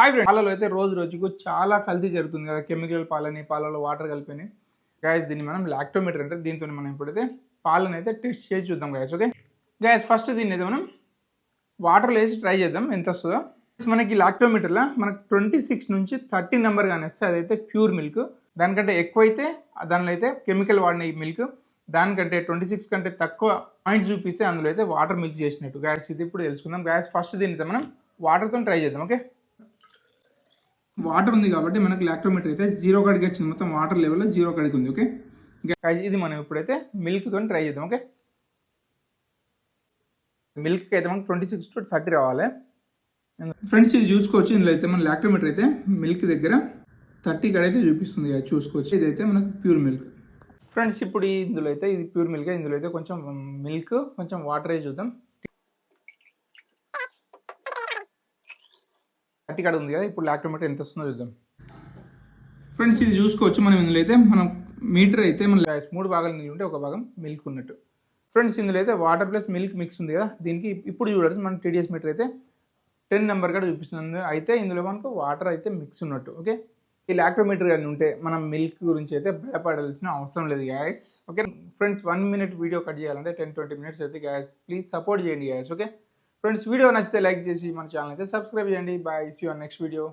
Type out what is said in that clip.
Hi friend పాలలో అయితే రోజు రోజుకు చాలా కల్తీ జరుగుతుంది కదా. కెమికల్ పాలని పాలలో వాటర్ కలిపిని. గాయస్ దీన్ని మనం లాక్టోమీటర్ అంటే దీంతో మనం ఇప్పుడైతే పాలను అయితే టెస్ట్ చేసి చూద్దాం గాయస్ ఓకే గాయస్ ఫస్ట్ దీన్ని అయితే మనం వాటర్లో వేసి ట్రై చేద్దాం. ఎంత వస్తుందో? మనకి లాక్టోమీటర్లో మనకు ట్వంటీ సిక్స్ నుంచి థర్టీ నెంబర్ కానీ వస్తే అదైతే ప్యూర్ మిల్క్ దానికంటే ఎక్కువ అయితే దానిలో అయితే కెమికల్ వాడిన ఈ మిల్క్ దానికంటే ట్వంటీ సిక్స్ కంటే తక్కువ పాయింట్స్ చూపిస్తే అందులో అయితే వాటర్ మిక్స్ చేసినట్టు. గ్యాస్ ఇది ఇప్పుడు తెలుసుకుందాం. గ్యాస్ ఫస్ట్ దీన్ని అయితే మనం వాటర్తో ట్రై చేద్దాం ఓకే వాటర్ ఉంది కాబట్టి మనకి లాక్టోమీటర్ అయితే జీరో కాడికి వచ్చింది. మొత్తం వాటర్ లెవెల్లో జీరో కాడికి ఉంది ఓకే ఇది మనం ఇప్పుడైతే మిల్క్తో ట్రై చేద్దాం ఓకే మిల్క్కి అయితే మనకి ట్వంటీ సిక్స్ టు థర్టీ రావాలి. ఫ్రెండ్స్ ఇది చూసుకోవచ్చు. ఇందులో అయితే మన లాక్టోమీటర్ అయితే మిల్క్ దగ్గర థర్టీ కాడ అయితే చూపిస్తుంది చూసుకోవచ్చు. ఇదైతే మనకు ప్యూర్ మిల్క్ ఫ్రెండ్స్ ఇప్పుడు ఇందులో అయితే ఇది ప్యూర్ మిల్క్ ఇందులో అయితే కొంచెం మిల్క్ కొంచెం వాటర్ వేసి చూద్దాం. థర్టీ కాడ ఉంది కదా ఇప్పుడు లాక్టోమీటర్ ఎంత వస్తుందో చూద్దాం. ఫ్రెండ్స్ ఇది చూసుకోవచ్చు మనం ఇందులో అయితే. మనం మీటర్ అయితే మన మూడు భాగాలు నీళ్ళు ఉంటే ఒక భాగం మిల్క్ ఉన్నట్టు. ఫ్రెండ్స్ ఇందులో అయితే వాటర్ ప్లస్ మిల్క్ మిక్స్ ఉంది కదా దీనికి ఇప్పుడు చూడాలి మన టీడీఎస్ మీటర్ అయితే టెన్ నెంబర్ కూడా చూపిస్తుంది అయితే ఇందులో మనకు వాటర్ అయితే మిక్స్ ఉన్నట్టు ఓకే? ఈ లాక్టోమీటర్ కానీ ఉంటే మనం మిల్క్ గురించి అయితే భయపడాల్సిన అవసరం లేదు gas okay? Friends one minute video cut చేయాలంటే టెన్ ట్వంటీ మినిట్స్ అయితే గ్యాస్ ప్లీజ్ సపోర్ట్ చేయండి గ్యాస్ ఓకే? ఫ్రెండ్స్ వీడియో నచ్చితే లైక్ చేసి మన ఛానల్ అయితే సబ్స్క్రైబ్ చేయండి. Bye see on next video